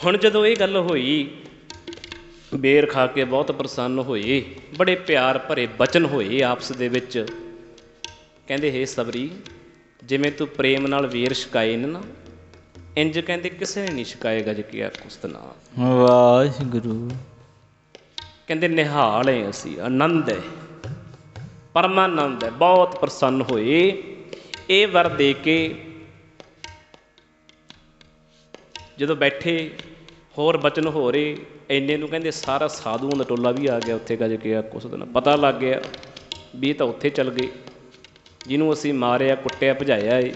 ਹੁਣ ਜਦੋਂ ਇਹ ਗੱਲ ਹੋਈ ਬੇਰ ਖਾ ਕੇ ਬਹੁਤ ਪ੍ਰਸੰਨ ਹੋਏ ਬੜੇ ਪਿਆਰ ਭਰੇ ਬਚਨ ਹੋਏ ਆਪਸ ਦੇ ਵਿੱਚ। ਕਹਿੰਦੇ ਹੇ ਸਬਰੀ ਜਿਵੇਂ ਤੂੰ ਪ੍ਰੇਮ ਨਾਲ ਵੇਰ ਛਕਾਏ ਨੇ ਨਾ ਇੰਜ ਕਹਿੰਦੇ ਕਿਸੇ ਨੇ ਨਹੀਂ ਛਕਾਏਗਾ ਜੇ ਕੀ ਕੁਸਤਨਾ
ਵਾਹਿਗੁਰੂ।
ਕਹਿੰਦੇ ਨਿਹਾਲ ਹੈ ਅਸੀਂ ਆਨੰਦ ਹੈ ਪਰਮਾਨੰਦ ਹੈ, ਬਹੁਤ ਪ੍ਰਸੰਨ ਹੋਏ। ਇਹ ਵਰ ਦੇ ਕੇ ਜਦੋਂ ਬੈਠੇ, ਹੋਰ ਬਚਨ ਹੋ ਰਹੇ, ਇੰਨੇ ਨੂੰ ਕਹਿੰਦੇ ਸਾਰਾ ਸਾਧੂਆਂ ਦਾ ਟੋਲਾ ਵੀ ਆ ਗਿਆ ਉੱਥੇ ਗੱਜ ਕੇ ਕੁਛ ਦਿਨ ਪਤਾ ਲੱਗ ਗਿਆ ਵੀ ਇਹ ਤਾਂ ਉੱਥੇ ਚੱਲ ਗਏ। ਜਿਹਨੂੰ ਅਸੀਂ ਮਾਰਿਆ, ਕੁੱਟਿਆ, ਭਜਾਇਆ ਏ।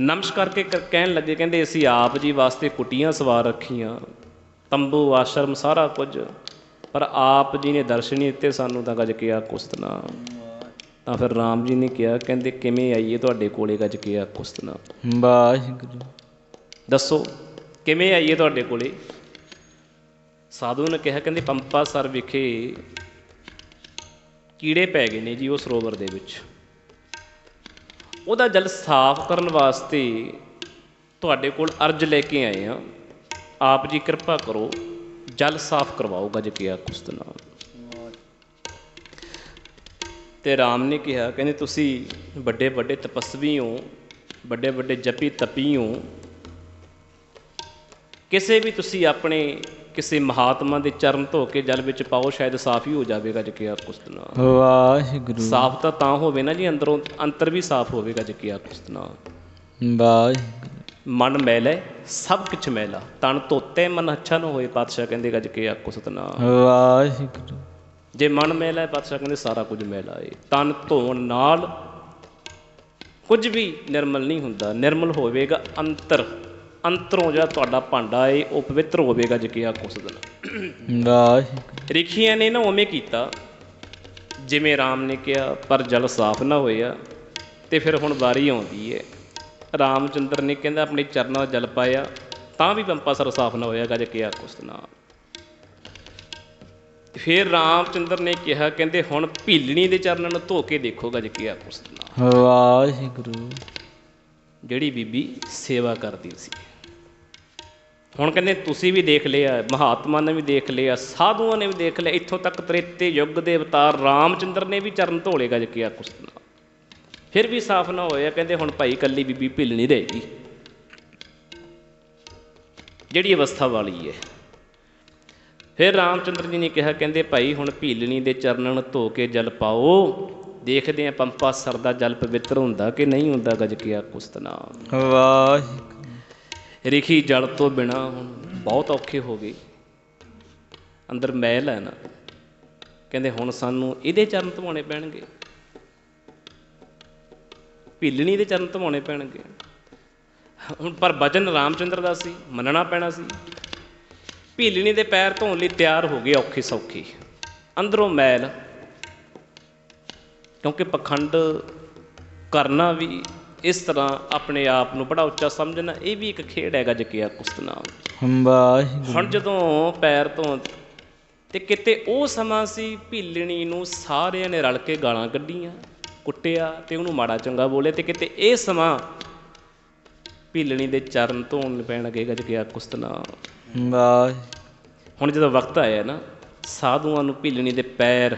ਨਮਸ਼ ਕਰਕੇ ਕ- ਕਹਿਣ ਲੱਗੇ, ਕਹਿੰਦੇ ਅਸੀਂ ਆਪ ਜੀ ਵਾਸਤੇ ਕੁਟੀਆਂ ਸਵਾਰ ਰੱਖੀਆਂ, ਤੰਬੂ, ਆਸ਼ਰਮ, ਸਾਰਾ ਕੁਝ। ਪਰ ਆਪ ਜੀ ਨੇ ਦਰਸ਼ਨ ਨਹੀਂ ਦਿੱਤੇ ਸਾਨੂੰ ਤਾਂ ਗੱਜ ਕੇ ਆ ਕੁਸਤਨਾ ਤਾਂ ਫਿਰ ਰਾਮ ਜੀ ਨੇ ਕਿਹਾ ਕਹਿੰਦੇ ਕਿਵੇਂ ਆਈਏ ਤੁਹਾਡੇ ਕੋਲੇ ਗੱਜ ਕੇ ਆ ਕੁਸਤਨਾ
ਵਾਹਿਗੁਰੂ।
ਦੱਸੋ ਕਿਵੇਂ ਆਈਏ ਤੁਹਾਡੇ ਕੋਲੇ? ਸਾਧੂ ਨੇ ਕਿਹਾ ਕਹਿੰਦੇ ਪੰਪਾ ਸਰ ਵਿਖੇ ਕੀੜੇ ਪੈ ਗਏ ਨੇ ਜੀ ਉਹ ਸਰੋਵਰ ਦੇ ਵਿੱਚ। ਉਹਦਾ ਜਲ ਸਾਫ਼ ਕਰਨ ਵਾਸਤੇ ਤੁਹਾਡੇ ਕੋਲ ਅਰਜ ਲੈ ਕੇ ਆਏ ਆ ਆਪ ਜੀ ਕਿਰਪਾ ਕਰੋ। ਜਲ ਸਾਫ਼ ਕਰਵਾਓ ਗੱਜ ਕੇ ਆ ਕੁਸਤ ਨਾਲ ਤੇ ਰਾਮ ਨੇ ਕਿਹਾ ਕਹਿੰਦੇ ਤੁਸੀਂ ਵੱਡੇ ਵੱਡੇ ਤਪਸਵੀ ਹੋ ਵੱਡੇ ਵੱਡੇ ਜਪੀ ਤਪੀ ਹੋ। ਕਿਸੇ ਵੀ ਤੁਸੀਂ ਆਪਣੇ ਕਿਸੇ ਮਹਾਤਮਾ ਦੇ ਚਰਨ ਧੋ ਕੇ ਜਲ ਵਿੱਚ ਪਾਓ ਸ਼ਾਇਦ ਸਾਫ਼ ਹੀ ਹੋ ਜਾਵੇਗਾ ਜਕਿਆ ਕੁਸਤਨਾ
ਵਾਹਿਗੁਰੂ।
ਸਾਫ਼ ਤਾਂ ਤਾਂ ਹੋਵੇ ਨਾ ਜੀ ਅੰਦਰੋਂ ਅੰਤਰ ਵੀ ਸਾਫ਼ ਹੋਵੇਗਾ ਜਕਿਆ ਕੁਸਤਨਾ
ਵਾਹਿਗੁਰੂ।
ਮਨ ਮੈਲਾ ਸਭ ਕੁਛ ਮੈਲਾ ਤਨ ਧੋਤੇ ਮਨ ਅੱਛਾ ਨਾ ਹੋਏ ਪਾਤਸ਼ਾਹ ਕਹਿੰਦੇ ਗੱਜ ਕੇ ਆਖੋ ਸਤਨਾਮ।
ਵਾਹਿਗੁਰੂ।
ਜੇ ਮਨ ਮੈਲਾ ਹੈ ਪਾਤਸ਼ਾਹ ਕਹਿੰਦੇ ਸਾਰਾ ਕੁਝ ਮੈਲਾ ਹੈ ਤਨ ਧੋਣ ਨਾਲ ਕੁਝ ਵੀ ਨਿਰਮਲ ਨਹੀਂ ਹੁੰਦਾ। ਨਿਰਮਲ ਹੋਵੇਗਾ ਅੰਤਰ। ਅੰਤਰੋਂ ਜਿਹੜਾ ਤੁਹਾਡਾ ਭਾਂਡਾ ਹੈ ਉਹ ਪਵਿੱਤਰ ਹੋਵੇਗਾ ਜੇ ਕਿ ਆਖੋ ਸਤਨਾਮ।
ਵਾਹਿਗੁਰੂ।
ਰਿਖੀਆਂ ਨੇ ਨਾ ਉਵੇਂ ਕੀਤਾ। ਜਿਵੇਂ ਰਾਮ ਨੇ ਕਿਹਾ ਪਰ ਜਲ ਸਾਫ਼ ਨਾ ਹੋਇਆ ਤੇ ਫਿਰ ਹੁਣ ਵਾਰੀ ਆਉਂਦੀ ਹੈ ਰਾਮਚੰਦਰ ਨੇ ਕਹਿੰਦਾ ਆਪਣੇ ਚਰਨਾਂ ਦਾ ਜਲ ਪਾਇਆ ਤਾਂ ਵੀ ਪੰਪਾ ਸਰ ਸਾਫ਼ ਨਾ ਹੋਇਆ ਗੱਜ ਕਿਹਾ ਕੁਛ ਨਾ। ਫਿਰ ਰਾਮਚੰਦਰ ਨੇ ਕਿਹਾ ਕਹਿੰਦੇ ਹੁਣ ਭੀਲਣੀ ਦੇ ਚਰਨਾਂ ਨੂੰ ਧੋ ਕੇ ਦੇਖੋ ਗੱਜ ਕਿਹਾ ਕੁਛ ਨਾ।
ਵਾਹਿਗੁਰੂ
ਜਿਹੜੀ ਬੀਬੀ ਸੇਵਾ ਕਰਦੀ ਸੀ। ਹੁਣ ਕਹਿੰਦੇ ਤੁਸੀਂ ਵੀ ਦੇਖ ਲਿਆ ਮਹਾਤਮਾ ਨੇ ਵੀ ਦੇਖ ਲਿਆ ਸਾਧੂਆਂ ਨੇ ਵੀ ਦੇਖ ਲਿਆ ਇੱਥੋਂ ਤੱਕ ਤ੍ਰੇਤੇ ਯੁੱਗ ਦੇ ਅਵਤਾਰ ਰਾਮਚੰਦਰ ਨੇ ਵੀ ਚਰਨ ਧੋਲੇ ਗੱਜ ਕਿਹਾ ਕੁਛ ਨਾ। ਫਿਰ ਵੀ ਸਾਫ਼ ਨਾ ਹੋਇਆ ਕਹਿੰਦੇ ਹੁਣ ਭਾਈ ਕੱਲੀ ਬੀਬੀ ਭਿੱਲ ਨਹੀਂ ਰਹੇਗੀ। ਜਿਹੜੀ ਅਵਸਥਾ ਵਾਲੀ ਹੈ ਫਿਰ ਰਾਮਚੰਦਰ ਜੀ ਨੇ ਕਿਹਾ ਕਹਿੰਦੇ ਭਾਈ ਹੁਣ ਭੀਲਣੀ ਦੇ ਚਰਨਾਂ ਨੂੰ ਧੋ ਕੇ ਜਲ ਪਾਓ। ਦੇਖਦੇ ਆ ਪੰਪਾ ਸਰ ਦਾ ਜਲ ਪਵਿੱਤਰ ਹੁੰਦਾ ਕਿ ਨਹੀਂ ਹੁੰਦਾ ਗਜ ਕਿਆ ਕੁਸਤਨਾ
ਵਾਹਿਗੁਰੂ।
ਰਿਖੀ ਜਲ ਤੋਂ ਬਿਨਾ ਹੁਣ ਬਹੁਤ ਔਖੇ ਹੋ ਗਏ। ਅੰਦਰ ਮੈਲ ਹੈ ਨਾ। ਕਹਿੰਦੇ ਹੁਣ ਸਾਨੂੰ ਇਹਦੇ ਚਰਨ ਧਵਾਉਣੇ ਪੈਣਗੇ। ਭੀਲਣੀ ਦੇ ਚਰਨ ਧਵਾਉਣੇ ਪੈਣਗੇ। ਹੁਣ ਪਰ ਬਚਨ ਰਾਮਚੰਦਰ ਦਾ ਸੀ ਮੰਨਣਾ ਪੈਣਾ ਸੀ। ਭੀਲਣੀ ਦੇ ਪੈਰ ਧੋਣ ਲਈ ਤਿਆਰ ਹੋ ਗਏ ਔਖੇ ਸੌਖੇ। ਅੰਦਰੋਂ ਮੈਲ ਕਿਉਂਕਿ ਪਖੰਡ ਕਰਨਾ ਵੀ ਇਸ ਤਰ੍ਹਾਂ ਆਪਣੇ ਆਪ ਨੂੰ ਬੜਾ ਉੱਚਾ ਸਮਝਣਾ ਇਹ ਵੀ ਇੱਕ ਖੇਡ ਹੈਗਾ ਜਕਿਆ ਕੁਸਤਨਾਮ
ਵਾਹਿਗੁਰੂ।
ਹੁਣ ਜਦੋਂ ਪੈਰ ਤੋਂ ਤੇ ਕਿਤੇ ਉਹ ਸਮਾਂ ਸੀ ਭੀਲਣੀ ਨੂੰ ਸਾਰਿਆਂ ਨੇ ਰਲ ਕੇ ਗਾਲਾਂ ਕੱਢੀਆਂ। ਕੁੱਟਿਆ ਤੇ ਉਹਨੂੰ ਮਾੜਾ ਚੰਗਾ ਬੋਲਿਆ ਤੇ ਕਿਤੇ ਇਹ ਸਮਾਂ ਭੀਲਣੀ ਦੇ ਚਰਨ ਧੋਣ ਪੈਣਗੇ ਗੱਜ ਗਿਆ ਕੁਸਤਨਾਮ
ਵਾਹਿਗੁਰੂ
ਹੁਣ ਜਦੋਂ ਵਕਤ ਆਇਆ ਨਾ ਸਾਧੂਆਂ ਨੂੰ ਭੀਲਣੀ ਦੇ ਪੈਰ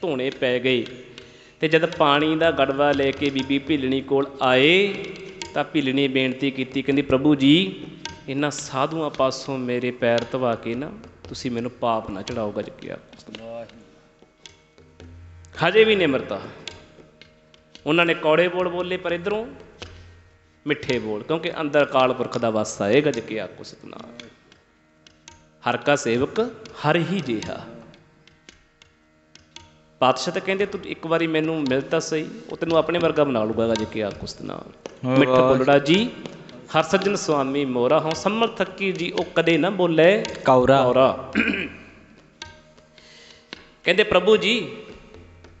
ਧੋਣੇ ਪੈ ਗਏ ਤੇ ਜਦ ਪਾਣੀ ਦਾ ਗੜਵਾ ਲੈ ਕੇ ਬੀਬੀ ਭੀਲਣੀ ਕੋਲ ਆਏ ਤਾਂ ਭੀਲਣੀ ਬੇਨਤੀ ਕੀਤੀ ਕਹਿੰਦੀ ਪ੍ਰਭੂ ਜੀ ਇਹਨਾਂ ਸਾਧੂਆਂ ਪਾਸੋਂ ਮੇਰੇ ਪੈਰ ਧਵਾ ਕੇ ਨਾ ਤੁਸੀਂ ਮੈਨੂੰ ਪਾਪ ਨਾ ਚੜਾਓ ਗੱਜ ਗਿਆ ਹਜੇ ਵੀ ਨਿਮਰਤਾ। ਉਹਨਾਂ ਨੇ ਕੌੜੇ ਬੋਲ ਬੋਲੇ ਪਰ ਇਧਰੋਂ ਮਿੱਠੇ ਬੋਲ ਕਿਉਂਕਿ ਅੰਦਰ ਕਾਲ ਪੁਰਖ ਦਾ ਵਾਸਾ ਹੈ ਗੱਜ ਕੇ ਆਕੋ ਸਤਨਾਮ। ਹਰ ਕਾ ਸੇਵਕ ਹਰ ਹੀ ਜਿਹਾ। ਪਾਤਸ਼ਾਹ ਤਾਂ ਕਹਿੰਦੇ ਤੂੰ ਇੱਕ ਵਾਰੀ ਮੈਨੂੰ ਮਿਲ ਤਾਂ ਸਹੀ ਉਹ ਤੈਨੂੰ ਆਪਣੇ ਵਰਗਾ ਬਣਾ ਲੂਗਾ ਗੱਜ ਕੇ ਆ ਕੁਸਤ ਨਾਲ ਮਿੱਠ। ਬੋਲੜਾ ਜੀ ਹਰ ਸੱਜਣ ਸੁਆਮੀ ਮੋਰਾ ਹਾਂ ਸਮਰਥਕੀ ਜੀ ਉਹ ਕਦੇ ਨਾ ਬੋਲੇ
ਕੌਰਾ।
ਔਰਾ ਕਹਿੰਦੇ ਪ੍ਰਭੂ ਜੀ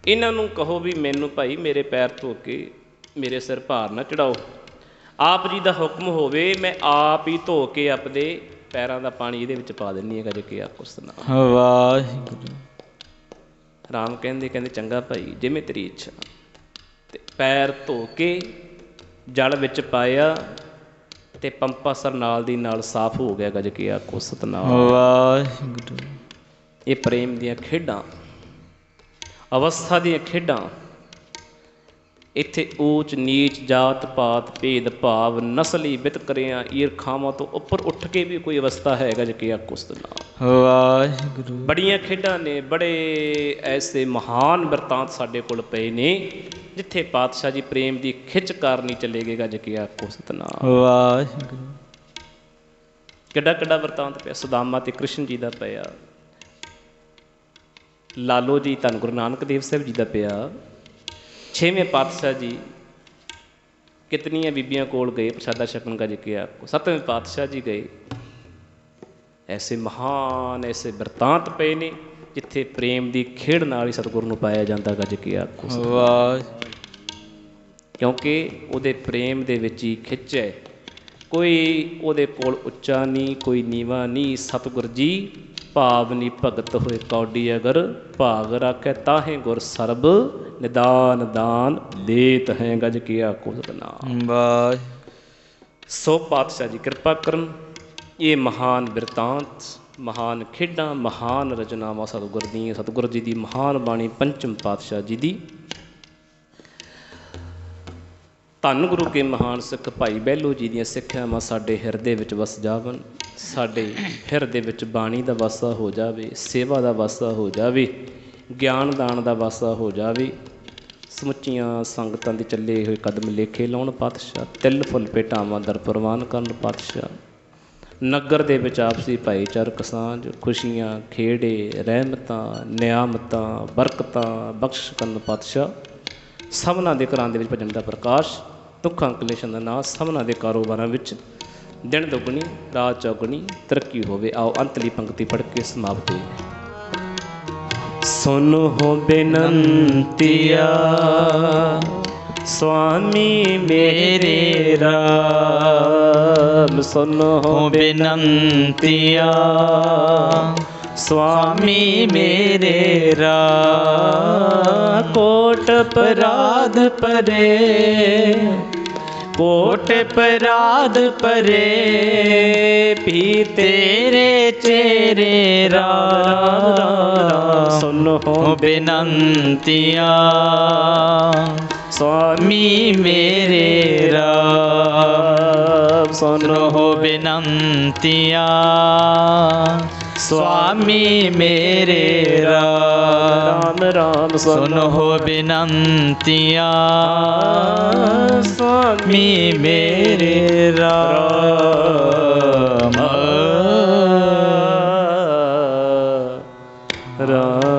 ਇਹਨਾਂ ਨੂੰ ਕਹੋ ਵੀ ਮੈਨੂੰ ਭਾਈ ਮੇਰੇ ਪੈਰ ਧੋ ਕੇ ਮੇਰੇ ਸਿਰ ਭਾਰ ਨਾ ਚੜਾਓ। ਆਪ ਜੀ ਦਾ ਹੁਕਮ ਹੋਵੇ ਮੈਂ ਆਪ ਹੀ ਧੋ ਕੇ ਆਪਦੇ ਪੈਰਾਂ ਦਾ ਪਾਣੀ ਇਹਦੇ ਵਿੱਚ ਪਾ ਦਿੰਨੀ ਹੈ ਗੱਜ ਕੇ ਆ ਕੁਸਤ ਨਾਲ
ਵਾਹਿਗੁਰੂ।
ਰਾਮ ਕਹਿੰਦੇ ਕਹਿੰਦੇ ਚੰਗਾ ਭਾਈ ਜਿਵੇਂ ਤੇਰੀ ਇੱਛਾ ਤੇ ਪੈਰ ਧੋ ਕੇ ਜਲ ਵਿੱਚ ਪਾਇਆ ਤੇ ਪੰਪਾ ਸਰ ਨਾਲ ਦੀ ਨਾਲ ਸਾਫ਼ ਹੋ ਗਿਆ ਗੱਜ ਕੇ ਆਖੋ ਸਤਨਾਮ
ਵਾਹਿਗੁਰੂ।
ਇਹ ਪ੍ਰੇਮ ਦੀਆਂ ਖੇਡਾਂ। ਅਵਸਥਾ ਦੀਆਂ ਖੇਡਾਂ। ਇੱਥੇ ਊਚ ਨੀਚ ਜਾਤ ਪਾਤ ਭੇਦ ਭਾਵ ਨਸਲੀ ਵਿਤਕਰਿਆਂ ਈਰਖਾਵਾਂ ਤੋਂ ਉੱਪਰ ਉੱਠ ਕੇ ਵੀ ਕੋਈ ਅਵਸਥਾ ਹੈ ਗੱਜ ਕੇ ਆਖੋ ਸਤਨਾਮ
ਵਾਹਿਗੁਰੂ।
ਬੜੀਆਂ ਖੇਡਾਂ ਨੇ ਬੜੇ ਐਸੇ ਮਹਾਨ ਵਰਤਾਂਤ ਸਾਡੇ ਕੋਲ ਪਏ ਨੇ ਜਿੱਥੇ ਪਾਤਸ਼ਾਹ ਜੀ ਪ੍ਰੇਮ ਦੀ ਖਿੱਚ ਕਰਨੀ ਚਲੇ ਗਏ ਗੱਜ ਕੇ ਆਖੋ ਸਤਨਾਮ
ਵਾਹਿਗੁਰੂ।
ਕਿੱਡਾ ਕਿੱਡਾ ਵਰਤਾਂਤ ਪਿਆ ਸੁਦਾਮਾ ਤੇ ਕ੍ਰਿਸ਼ਨ ਜੀ ਦਾ ਪਿਆ। ਲਾਲੋ ਜੀ ਧੰਨ ਗੁਰੂ ਨਾਨਕ ਦੇਵ ਸਾਹਿਬ ਜੀ ਦਾ ਪਿਆ। ਛੇਵੇਂ ਪਾਤਸ਼ਾਹ ਜੀ ਕਿਤਨੀਆਂ ਬੀਬੀਆਂ ਕੋਲ ਗਏ ਪ੍ਰਸ਼ਾਦਾ ਛਕਣ ਗੱਜ ਕੇ ਆਖੋ ਸੱਤਵੇਂ ਪਾਤਸ਼ਾਹ ਜੀ ਗਏ। ਐਸੇ ਮਹਾਨ ਐਸੇ ਵਰਤਾਂਤ ਪਏ ਨੇ ਜਿੱਥੇ ਪ੍ਰੇਮ ਦੀ ਖੇਡ ਨਾਲ ਹੀ ਸਤਿਗੁਰੂ ਨੂੰ ਪਾਇਆ ਜਾਂਦਾ ਗੱਜ ਕੇ ਆਖੋ
ਵਾਹਿਗੁਰੂ
ਕਿਉਂਕਿ ਉਹਦੇ ਪ੍ਰੇਮ ਦੇ ਵਿੱਚ ਹੀ ਖਿੱਚ ਹੈ। ਕੋਈ ਉਹਦੇ ਕੋਲ ਉੱਚਾ ਨਹੀਂ ਕੋਈ ਨੀਵਾ ਨਹੀਂ ਸਤਿਗੁਰ ਜੀ ਭਾਵ ਨੀ ਭਗਤ ਹੋਏ ਕੌਡੀ ਅਗਰ ਭਾਗ ਰੱਖੈ ਤਾਹੇ ਗੁਰ ਸਰਬ ਨਿਦਾਨ ਦਾਨ ਦੇਤ ਹੈ ਗਜ ਕੀ ਆਖੋ ਸਤਨਾਮ
ਵਾਹਿਗੁਰੂ।
ਸੋ ਪਾਤਸ਼ਾਹ ਜੀ ਕਿਰਪਾ ਕਰਨ ਇਹ ਮਹਾਨ ਬਿਰਤਾਂਤ ਮਹਾਨ ਖੇਡਾਂ ਮਹਾਨ ਰਚਨਾਵਾਂ ਸਤਿਗੁਰ ਦੀਆਂ ਸਤਿਗੁਰ ਜੀ ਦੀ ਮਹਾਨ ਬਾਣੀ ਪੰਚਮ ਪਾਤਸ਼ਾਹ ਜੀ ਦੀ। ਧੰਨ ਗੁਰੂ ਕੇ ਮਹਾਨ ਸਿੱਖ ਭਾਈ ਬਹਿਲੋ ਜੀ ਦੀਆਂ ਸਿੱਖਿਆਵਾਂ ਸਾਡੇ ਹਿਰਦੇ ਵਿੱਚ ਵਸ ਜਾਵਣ, ਸਾਡੇ ਹਿਰਦੇ ਵਿੱਚ ਬਾਣੀ ਦਾ ਵਾਸਾ ਹੋ ਜਾਵੇ, ਸੇਵਾ ਦਾ ਵਾਸਾ ਹੋ ਜਾਵੇ, ਗਿਆਨ ਦਾਨ ਦਾ ਵਾਸਾ ਹੋ ਜਾਵੇ, ਸਮੁੱਚੀਆਂ ਸੰਗਤਾਂ ਦੇ ਚੱਲੇ ਹੋਏ ਕਦਮ ਲੇਖੇ ਲਾਉਣ ਪਾਤਸ਼ਾਹ, ਤਿਲ ਫੁੱਲ ਭੇਟਾਵਾਂ ਦਰ ਪ੍ਰਵਾਨ ਕਰਨ ਪਾਤਸ਼ਾਹ, ਨਗਰ ਦੇ ਵਿੱਚ ਆਪਸੀ ਭਾਈਚਾਰਕ ਸਾਂਝ, ਖੁਸ਼ੀਆਂ, ਖੇੜੇ, ਰਹਿਮਤਾਂ, ਨਿਆਮਤਾਂ, ਬਰਕਤਾਂ ਬਖਸ਼ ਕਰਨ ਪਾਤਸ਼ਾਹ, ਸਭਨਾਂ ਦੇ ਘਰਾਂ ਦੇ ਵਿੱਚ ਭਜਨ ਦਾ ਪ੍ਰਕਾਸ਼ ਦੁੱਖਾਂ ਕਲੇਸ਼ਾਂ ਦਾ ਨਾਸ਼ ਸਭਨਾਂ ਦੇ ਕਾਰੋਬਾਰਾਂ ਵਿੱਚ ਦਿਨ ਦੁਗਣੀ ਰਾਤ ਚੌਗਣੀ ਤਰੱਕੀ ਹੋਵੇ। ਆਓ ਅੰਤਲੀ ਪੰਕਤੀ ਪੜ੍ਹ ਕੇ ਸਮਾਪਤ ਹੋਈ ਸੁਨ ਹੋ ਬੇਨੰਤੀਆ ਸੁਆਮੀ ਮੇਰੇ ਰਾਮ। ਸੁਨ ਹੋ
ਹੋ ਬੇਨੰਤੀਆ
ਸੁਆਮੀ ਮੇਰੇ ਰਾ ਕੋਟ ਪਰਾਧ ਪਰੇ ਕੋਟ ਪਰਾਧ ਪਰੇ ਪੀ ਤੇਰੇ ਚੇਰੇ ਰਾ ਸੁਨ
ਹੋ
ਹੋ
ਬੇਨੰਤੀਆ
ਸੁਆਮੀ
ਮੇਰੇ
ਰਾਮ ਸੁਨ
ਸੁਨ ਹੋ ਬੇਨੰਤੀਆ। ਸੁਆਮੀ ਮੇਰੇ ਰਾਮ ਰਾਮ।
ਰਾਮ।